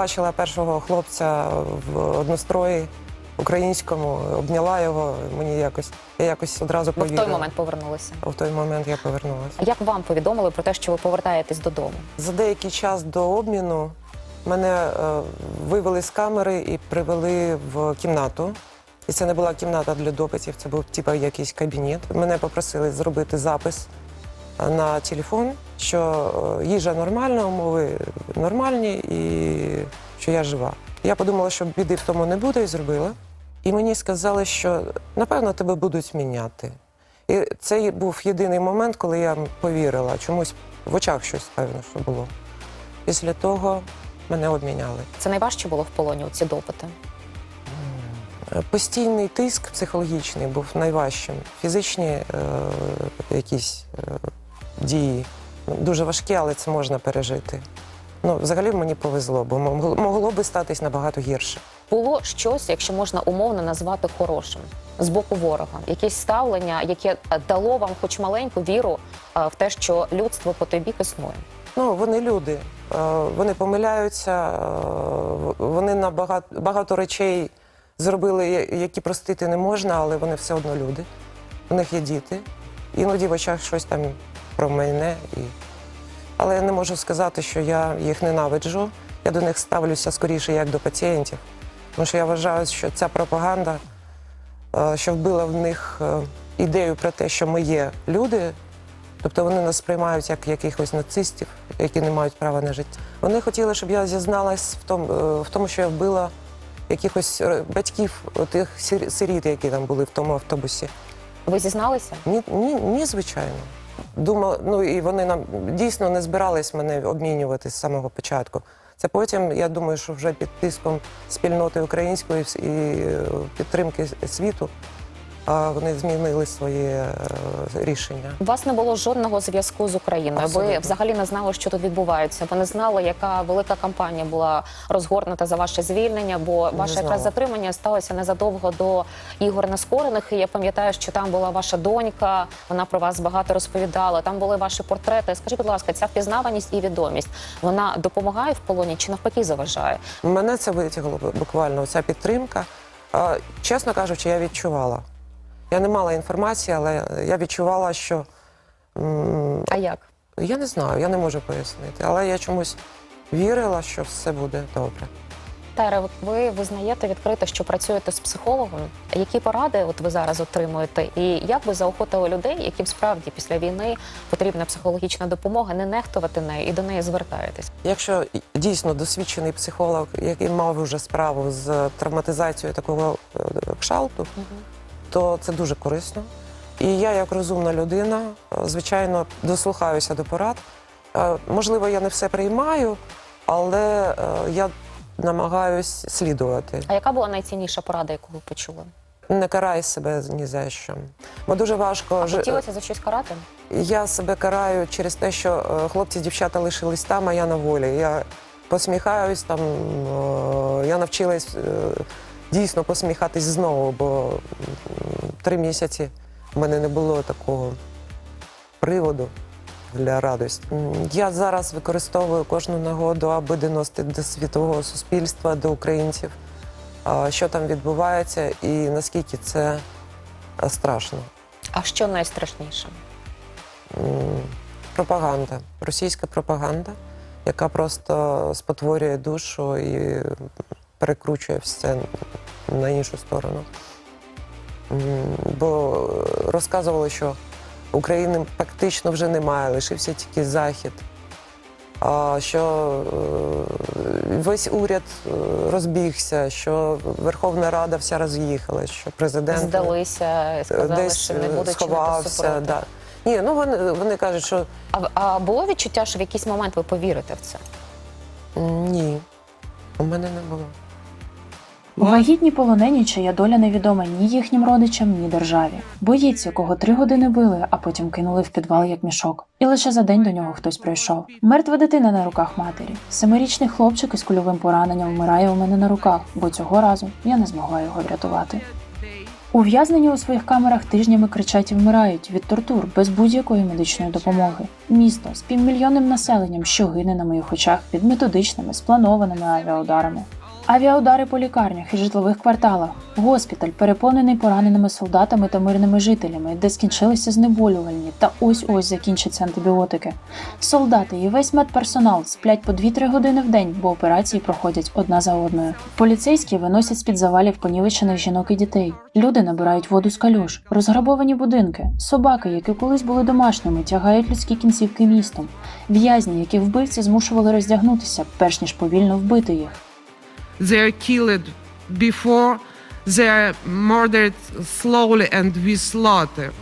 побачила першого хлопця в однострої українському, обняла його. Мені якось я якось одразу Ви в той момент повернулися. В той момент я повернулася. А Як вам повідомили про те, що ви повертаєтесь додому? За деякий час до обміну мене е, вивели з камери і привели в кімнату. І це не була кімната для допитів, це був типу якийсь кабінет. Мене попросили зробити запис на телефон, що е, їжа нормальна, умови нормальні і що я жива. Я подумала, що біди в тому не буде, і зробила. І мені сказали, що напевно тебе будуть міняти. І це був єдиний момент, коли я повірила. Чомусь в очах щось певно, що було. Після того мене обміняли. Це найважче було в полоні ці допити. Е, Постійний тиск психологічний був найважчим. Фізичні е, якісь е, дії дуже важкі, але це можна пережити. Ну, взагалі мені повезло, бо могло, би статись набагато гірше. Було щось, якщо можна умовно назвати хорошим з боку ворога, якесь ставлення, яке дало вам хоч маленьку віру е, в те, що людство по той бік існує. Ну, вони люди, е, вони помиляються, е, вони на багато, багато речей зробили, які простити не можна, але вони все одно люди. У них є діти. Іноді в очах щось там про мене. І... Але я не можу сказати, що я їх ненавиджу. Я до них ставлюся скоріше як до пацієнтів. Тому що я вважаю, що ця пропаганда, е, що вбила в них е, ідею про те, що ми є люди, Тобто вони нас сприймають як якихось нацистів, які не мають права на життя. Вони хотіли, щоб я зізналась в тому, е, в тому що я вбила якихось батьків тих сиріт, які там були в тому автобусі. Ви зізналися? Ні, ні, ні звичайно. Думала, ну і вони нам дійсно не збирались мене обмінювати з самого початку. Це потім, я думаю, що вже під тиском спільноти української і е, підтримки світу вони змінили своє е, рішення. У вас не було жодного зв'язку з Україною. Ви взагалі не знали, що тут відбувається. Ви не знали, яка велика кампанія була розгорнута за ваше звільнення, бо ваше якраз затримання сталося незадовго до ігор нескорених. І я пам'ятаю, що там була ваша донька. Вона про вас багато розповідала. Там були ваші портрети. Скажіть, будь ласка, ця впізнаваність і відомість вона допомагає в полоні чи навпаки заважає? Мене це витягло буквально, ця підтримка. Чесно кажучи, я відчувала. Я не мала інформації, але я відчувала, що м, А як? я не знаю, я не можу пояснити. Але я чомусь вірила, що все буде добре. Тайра, от ви визнаєте відкрито, що працюєте з психологом. Які поради от ви зараз отримуєте? І як ви заохотили людей, яким справді після війни потрібна психологічна допомога, не нехтувати нею і до неї звертаєтесь? Якщо дійсно досвідчений психолог, який мав вже справу з травматизацією такого е, кшалту, то це дуже корисно. І я, як розумна людина, е, звичайно, дослухаюся до порад. Е, Можливо, я не все приймаю, але е, я намагаюсь слідувати. А яка була найцінніша порада, яку ви почули? Не карай себе ні за що. Бо дуже важко жи- Хотілося за щось карати? Я себе караю через те, що е, хлопці, дівчата лишились там, а я на волі. Я посміхаюсь там, е, я навчилась е, дійсно посміхатись знову, бо три місяці в мене не було такого приводу для радості. Я зараз використовую кожну нагоду, аби доносити до світового суспільства, до українців, що там відбувається і наскільки це страшно. А що найстрашніше? Пропаганда, російська пропаганда, яка просто спотворює душу і перекручує все на іншу сторону. Бо розказували, що України практично вже немає, лишився тільки Захід. А що е, весь уряд е, розбігся, що Верховна Рада вся роз'їхала, що президент Здалися, сказали, десь що не е, чинити сховався. Да. Ні, ну вони, вони кажуть, що А, а було відчуття, що в якийсь момент ви повірите в це? ні, у мене не було. Вагітні полонені, чия доля невідома ні їхнім родичам, ні державі. Боєць, якого три години били, а потім кинули в підвал як мішок. І лише за день до нього хтось прийшов. Мертва дитина на руках матері. Семирічний хлопчик із кульовим пораненням вмирає у мене на руках, бо цього разу я не змогла його врятувати. Ув'язнені у своїх камерах тижнями кричать і вмирають від тортур без будь-якої медичної допомоги. Місто з півмільйонним населенням, що гине на моїх очах під методичними спланованими авіаударами. Авіаудари по лікарнях і житлових кварталах, госпіталь переповнений пораненими солдатами та мирними жителями, де скінчилися знеболювальні та ось ось закінчаться антибіотики. Солдати і весь медперсонал сплять по 2-3 години в день, бо операції проходять одна за одною. Поліцейські виносять з під завалів понівечених жінок і дітей. Люди набирають воду з калюш, розграбовані будинки, собаки, які колись були домашніми, тягають людські кінцівки містом, в'язні, які вбивці змушували роздягнутися, перш ніж повільно вбити їх. They are killed before they are murdered slowly and with slaughter.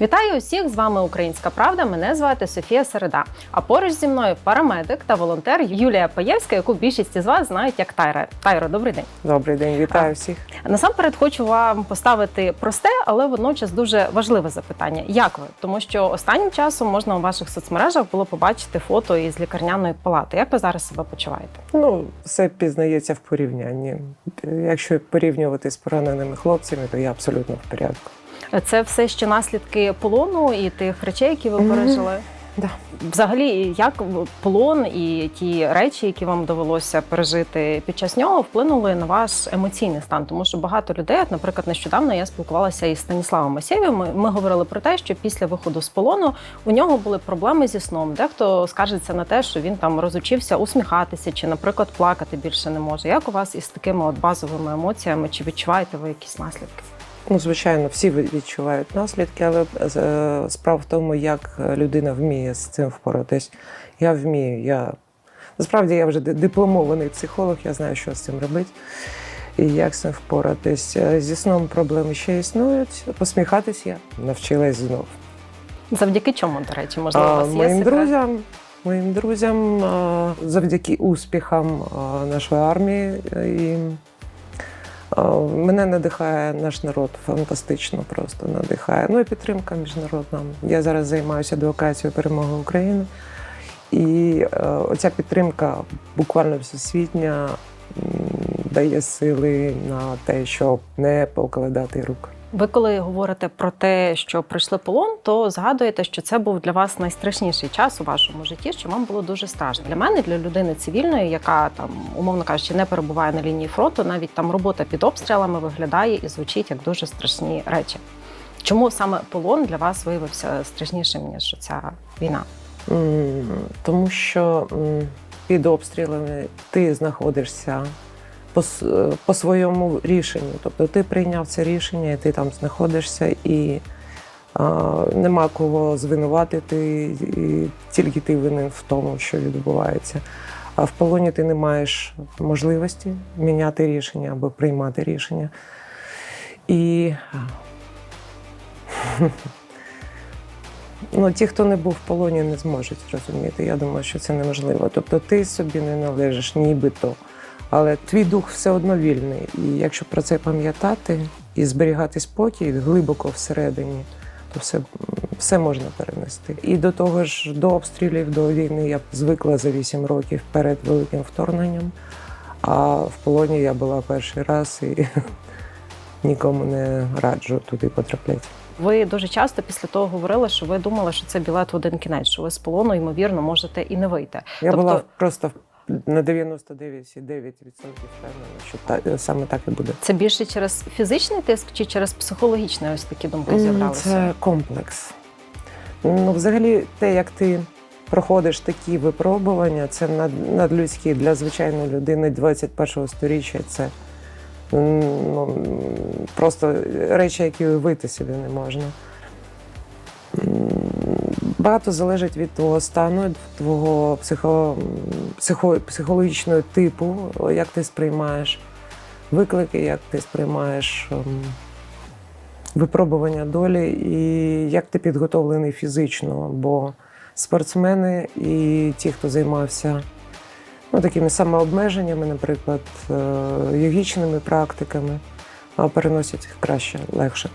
Вітаю усіх! З вами Українська Правда. Мене звати Софія Середа. А поруч зі мною парамедик та волонтер Юлія Паєвська, яку більшість із вас знають як Тайра. Тайро, добрий день. Добрий день, вітаю всіх. Насамперед хочу вам поставити просте, але водночас дуже важливе запитання. Як ви? Тому що останнім часом можна у ваших соцмережах було побачити фото із лікарняної палати. Як ви зараз себе почуваєте? Ну, все пізнається в порівнянні. Якщо порівнювати з пораненими хлопцями, то я абсолютно в порядку. Це все ще наслідки полону і тих речей, які ви пережили. Да. Взагалі, як полон і ті речі, які вам довелося пережити під час нього, вплинули на ваш емоційний стан? Тому що багато людей, от, наприклад, нещодавно я спілкувалася із Станіславом Масєвим. Ми, ми говорили про те, що після виходу з полону у нього були проблеми зі сном. Дехто скаржиться на те, що він там розучився усміхатися чи, наприклад, плакати більше не може. Як у вас із такими от базовими емоціями? Чи відчуваєте ви якісь наслідки? Ну, звичайно, всі відчувають наслідки, але е, справа в тому, як людина вміє з цим впоратись. Я вмію. Я насправді я вже дипломований психолог, я знаю, що з цим робити. І як з цим впоратись. Е, Зі сном проблеми ще існують. Посміхатись я навчилась знов. Завдяки чому, до речі, можливо, у вас є моїм секрет? друзям, моїм друзям, завдяки успіхам нашої армії. е, І мене надихає наш народ фантастично, просто надихає. Ну і підтримка міжнародна. Я зараз займаюся адвокацією перемоги України. І е, оця підтримка буквально всесвітня дає сили на те, щоб не покладати рук. Ви коли говорите про те, що пройшли полон, то згадуєте, що це був для вас найстрашніший час у вашому житті, що вам було дуже страшно. Для мене, для людини цивільної, яка там, умовно кажучи, не перебуває на лінії фронту, навіть там робота під обстрілами виглядає і звучить як дуже страшні речі. Чому саме полон для вас виявився страшнішим ніж ця війна? Тому що під обстрілами ти знаходишся по, по своєму рішенню. Тобто ти прийняв це рішення, і ти там знаходишся, і а, нема кого звинуватити, і тільки ти винен в тому, що відбувається. А в полоні ти не маєш можливості міняти рішення або приймати рішення. І Ну, ті, хто не був в полоні, не зможуть зрозуміти. Я думаю, що це неможливо. Тобто ти собі не належиш, нібито. Але твій дух все одно вільний. І якщо про це пам'ятати і зберігати спокій глибоко всередині, то все, все можна перенести. І до того ж, до обстрілів, до війни я звикла за 8 років перед великим вторгненням. А в полоні я була перший раз і нікому не раджу туди потрапляти. Ви дуже часто після того говорили, що ви думали, що це білет в один кінець, що ви з полону, ймовірно, можете і не вийти. Я Тобто- була просто на 99,9% впевнена, що та, саме так і буде. Це більше через фізичний тиск чи через психологічний ось такі думки з'являлися? Це комплекс. Ну, взагалі, те, як ти проходиш такі випробування, це над, надлюдські для звичайної людини 21-го сторіччя. Це ну, просто речі, які уявити собі не можна. Багато залежить від твого стану, від твого психо, психо, психологічного типу, як ти сприймаєш виклики, як ти сприймаєш ем, випробування долі і як ти підготовлений фізично. Бо спортсмени і ті, хто займався ну, такими самообмеженнями, наприклад, е, йогічними практиками, переносять їх краще, легше.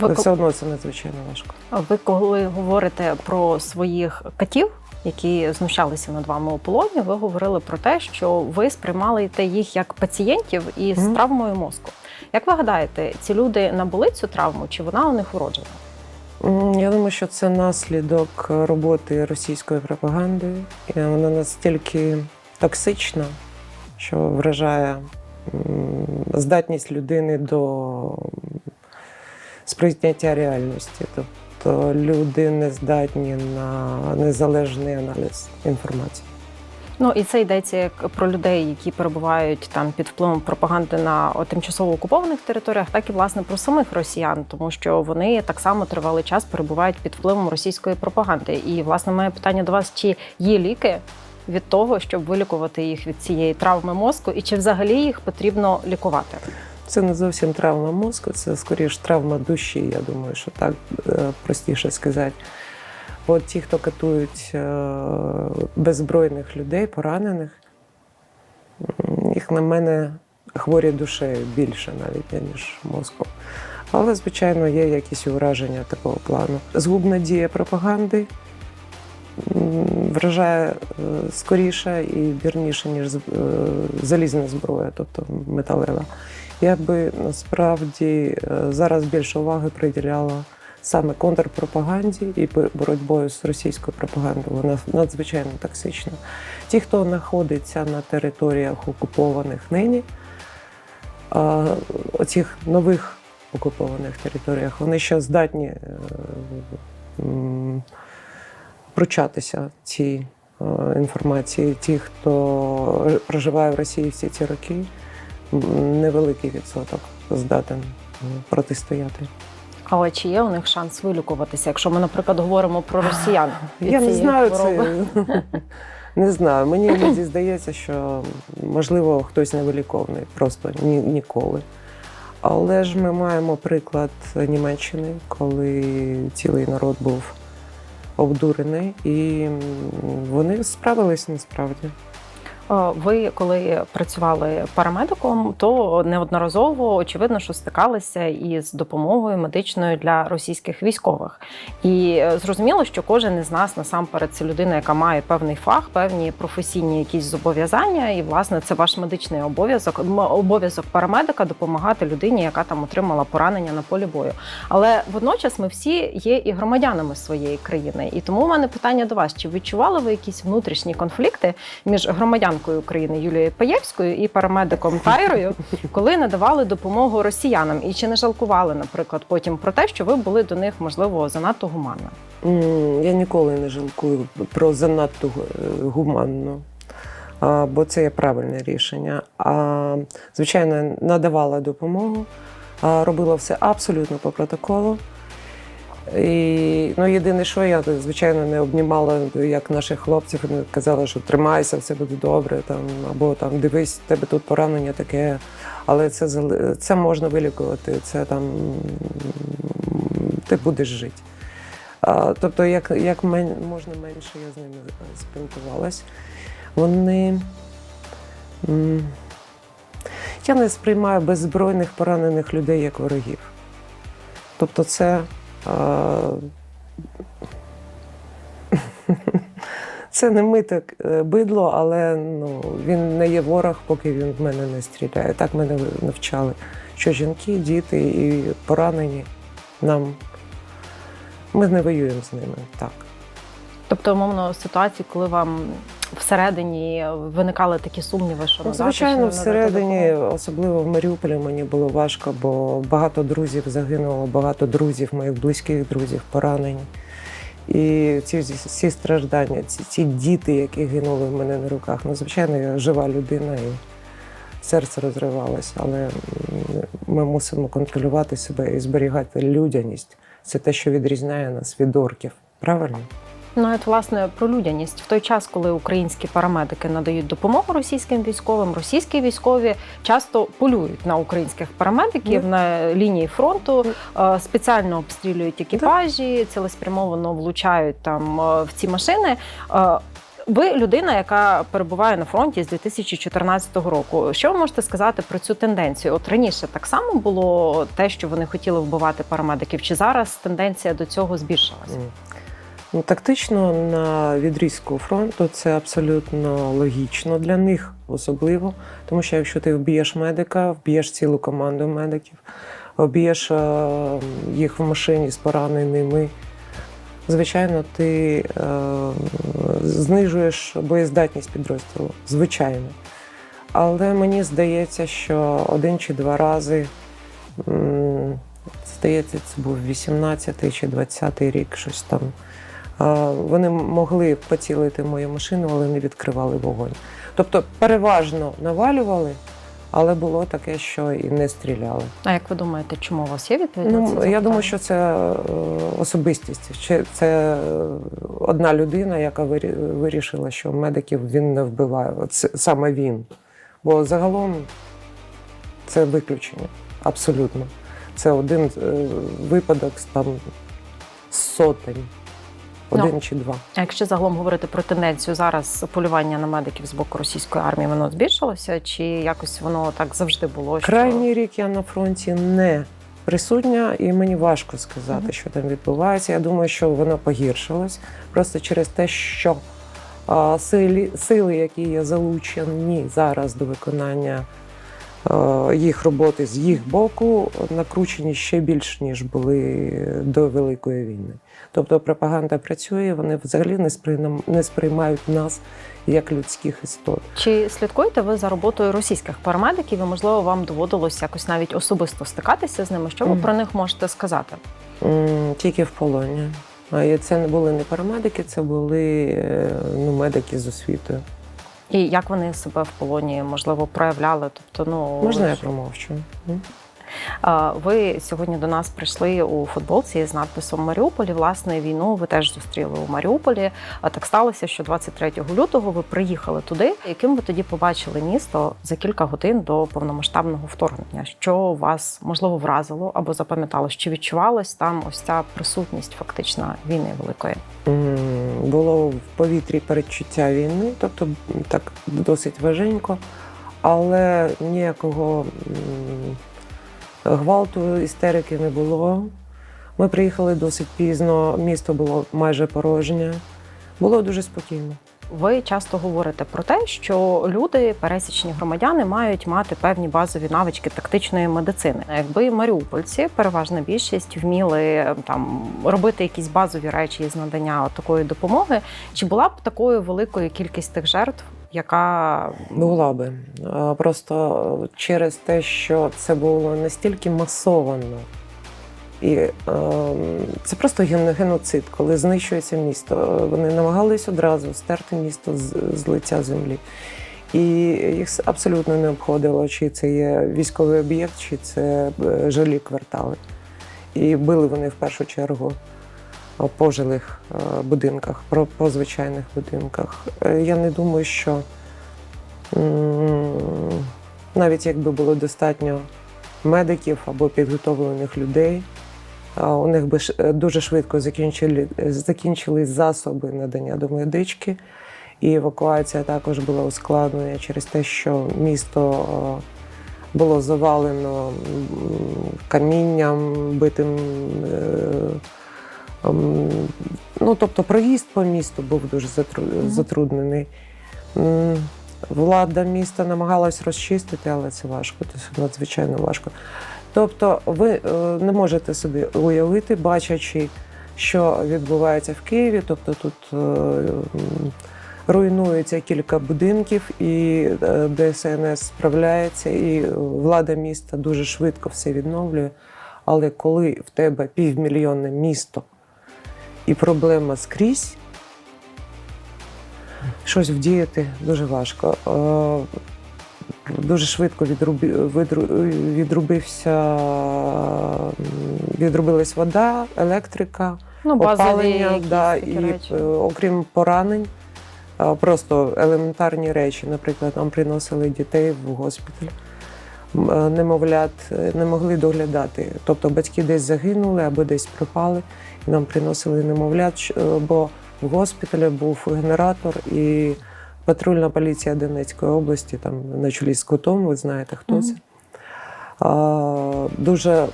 Ви, Але все одно це надзвичайно важко. ви коли говорите про своїх катів, які знущалися над вами у полоні, ви говорили про те, що ви сприймали їх як пацієнтів із Мгм. травмою мозку. Як ви гадаєте, ці люди набули цю травму, чи вона у них уроджена? Я думаю, що це наслідок роботи російської пропаганди. І Вона настільки токсична, що вражає здатність людини до сприйняття реальності. Тобто люди не здатні на незалежний аналіз інформації. Ну і це йдеться як про людей, які перебувають там під впливом пропаганди на тимчасово окупованих територіях, так і власне про самих росіян, тому що вони так само тривалий час перебувають під впливом російської пропаганди. І власне моє питання до вас: чи є ліки від того, щоб вилікувати їх від цієї травми мозку, і чи взагалі їх потрібно лікувати? Це не зовсім травма мозку, це скоріш травма душі. Я думаю, що так е, простіше сказати. От ті, хто катують е, беззбройних людей, поранених, їх на мене хворі душею більше навіть, ніж мозком. Але, звичайно, є якісь ураження такого плану. Згубна дія пропаганди вражає е, скоріше і вірніше, ніж залізна зброя, тобто металева. Я би насправді е, зараз більше уваги приділяла саме контрпропаганді і боротьбою з російською пропагандою. Вона надзвичайно токсична. Ті, хто знаходиться на територіях окупованих нині, оцих нових окупованих територіях, вони ще здатні е, м, пручатися цій е, інформації. Ті, хто проживає в Росії всі ці роки, невеликий відсоток здатен протистояти. Але чи є у них шанс вилікуватися, якщо ми, наприклад, говоримо про росіян? від Я не цієї знаю хвороби? це. Не знаю. Мені іноді здається, що можливо хтось невиліковний, просто ні, ніколи. Але ж ми маємо приклад Німеччини, коли цілий народ був обдурений, і вони справились насправді. Е, Ви коли працювали парамедиком, то неодноразово очевидно, що стикалися із допомогою медичною для російських військових. І е, зрозуміло, що кожен із нас насамперед це людина, яка має певний фах, певні професійні якісь зобов'язання. І власне це ваш медичний обов'язок. Обов'язок парамедика допомагати людині, яка там отримала поранення на полі бою. Але водночас ми всі є і громадянами своєї країни. І тому у мене питання до вас: чи відчували ви якісь внутрішні конфлікти між громадянкою України Юлією Паєвською і парамедиком Тайрою, коли надавали допомогу росіянам? І чи не жалкували, наприклад, потім про те, що ви були до них можливо занадто гуманно? Я ніколи не жалкую про занадто е, гуманно, бо це є правильне рішення. А, звичайно, надавала допомогу, робила все абсолютно по протоколу. І, ну, єдине, що я, звичайно, не обнімала як наших хлопців, вони казали, що тримайся, все буде добре, там, або там дивись, в тебе тут поранення таке. Але це, це можна вилікувати, це там ти будеш жити. А, тобто, як, як мен, можна менше я з ними спілкувалась. Вони. Я не сприймаю беззбройних поранених людей як ворогів. Тобто, це. Це не мите е, бидло, але ну, він не є ворог, поки він в мене не стріляє. Так мене навчали, що жінки, діти і поранені нам. Ми не воюємо з ними так. Тобто, умовно, ситуації, коли вам всередині виникали такі сумніви, що Ну, звичайно, надати всередині, особливо в Маріуполі, мені було важко, бо багато друзів загинуло, багато друзів, моїх близьких друзів поранені. І ці всі страждання, ці, ці діти, які гинули в мене на руках. Ну, звичайно, я жива людина і серце розривалося, але ми мусимо контролювати себе і зберігати людяність. Це те, що відрізняє нас від орків. Правильно? Ну, от, власне, про людяність в той час, коли українські парамедики надають допомогу російським військовим, російські військові часто полюють на українських парамедиків Да. на лінії фронту, е, спеціально обстрілюють екіпажі, цілеспрямовано влучають там е, в ці машини. Е, Ви людина, яка перебуває на фронті з 2014 року. Що ви можете сказати про цю тенденцію? От раніше так само було те, що вони хотіли вбивати парамедиків, чи зараз тенденція до цього збільшилася? М. Ну, тактично на відрізку фронту це абсолютно логічно для них, особливо. Тому що якщо ти вб'єш медика, вб'єш цілу команду медиків, вб'єш е, їх в машині з пораненими, звичайно, ти е, знижуєш боєздатність підрозділу. Звичайно. Але мені здається, що один чи два рази, здається, це був 18 чи 20 рік, щось там. Вони могли поцілити мою машину, але не відкривали вогонь. Тобто переважно навалювали, але було таке, що і не стріляли. А як ви думаєте, чому у вас є відповідь? на Ну, я думаю, що це е, особистість. Чи це е, одна людина, яка вирішила, що медиків він не вбиває. Це саме він. Бо загалом це виключення. Абсолютно. Це один е, випадок там з сотень. Один Ну, чи два. А якщо загалом говорити про тенденцію зараз полювання на медиків з боку російської армії, воно збільшилося, чи якось воно так завжди було? Що... Крайній рік я на фронті не присутня, і мені важко сказати, Мгм. що там відбувається. Я думаю, що воно погіршилось просто через те, що а, сили, сили, які є залучені зараз до виконання їх роботи з їх боку, накручені ще більш ніж були до Великої війни. Тобто пропаганда працює, вони взагалі не сприймають, не сприймають нас як людських істот. Чи слідкуєте ви за роботою російських парамедиків? І можливо вам доводилось якось навіть особисто стикатися з ними? Що ви Мгм. про них можете сказати? М, Тільки в полоні. А і це не були не парамедики, це були е, ну, медики з освітою. І як вони себе в полоні можливо проявляли? Тобто, ну Можна я промовчу? Ви сьогодні до нас прийшли у футболці з надписом Маріуполі. Власне, війну ви теж зустріли у Маріуполі. А так сталося, що 23 лютого ви приїхали туди. Яким ви тоді побачили місто за кілька годин до повномасштабного вторгнення? Що вас можливо вразило або запам'яталось? Чи відчувалась там ось ця присутність фактично війни великої? Було в повітрі передчуття війни, тобто так досить важенько, але ніякого гвалту, істерики не було. Ми приїхали досить пізно, місто було майже порожнє. Було дуже спокійно. Ви часто говорите про те, що люди, пересічні громадяни, мають мати певні базові навички тактичної медицини. Якби маріупольці, переважна більшість, вміли е, там робити якісь базові речі з надання такої допомоги, чи була б такою великою кількість тих жертв, яка Була би. Просто через те, що це було настільки масовано. І е, це просто геноцид, коли знищується місто. Вони намагались одразу стерти місто з, з лиця землі. І їх абсолютно не обходило, чи це є військовий об'єкт, чи це е, жилі квартали. І били вони в першу чергу е, по жилих е, будинках, про- по звичайних будинках. Е, Я не думаю, що навіть якби було достатньо медиків або підготовлених людей, у них би е, дуже швидко закінчили, закінчились засоби надання до медички, і евакуація також була ускладнена через те, що місто е, було завалено камінням, битим. Е, м, Ну, тобто проїзд по місту був дуже затруднений. Влада міста намагалась розчистити, але це важко, це надзвичайно важко. Тобто, ви е, не можете собі уявити, бачачи, що відбувається в Києві. Тобто тут е, руйнується кілька будинків, і е, ДСНС справляється, і влада міста дуже швидко все відновлює. Але коли в тебе півмільйонне місто і проблема скрізь, щось вдіяти дуже важко. Е, Дуже швидко відрубився, відрубилась вода, електрика, ну опалення, да, і речі? е, окрім поранень, е, просто елементарні речі. Наприклад, нам приносили дітей в госпіталь. Немовлят не могли доглядати. Тобто батьки десь загинули або десь пропали, нам приносили немовлят, е, бо в госпіталі був генератор і патрульна поліція Донецької області, там на чолі з котом, ви знаєте, хто це. А, дуже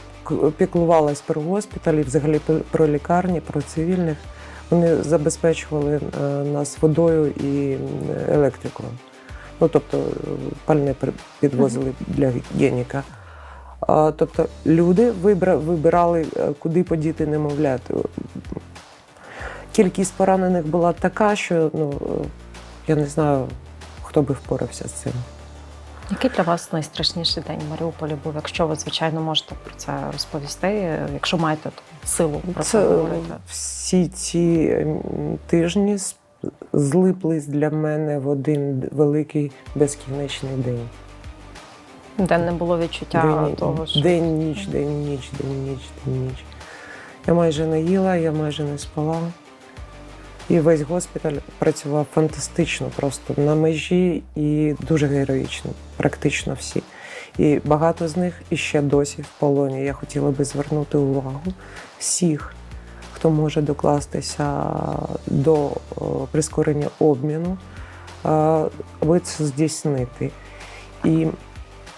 піклувалась про госпіталі, взагалі про лікарні, про цивільних. Вони забезпечували е, нас водою і електрикою. Ну, тобто е, пальне підвозили для гігієніка. Тобто люди вибирали, е, куди подіти немовлят. Кількість поранених була така, що ну, е, я не знаю, хто би впорався з цим. Який для вас найстрашніший день в Маріуполі був, якщо ви, звичайно, можете про це розповісти, якщо маєте силу про це, Це говорити? всі ці тижні злиплись для мене в один великий безкінечний день. Де не було відчуття день, того, що день, ніч, день, ніч, день, ніч, день, ніч. Я майже не їла, я майже не спала. І весь госпіталь працював фантастично, просто на межі і дуже героїчно, практично всі. І багато з них іще досі в полоні. Я хотіла би звернути увагу всіх, хто може докластися до е, прискорення обміну, е, аби це здійснити. І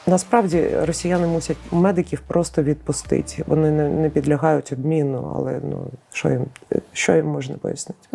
Насправді росіяни мусять медиків просто відпустити. Вони не, не підлягають обміну, але ну що їм що їм можна пояснити?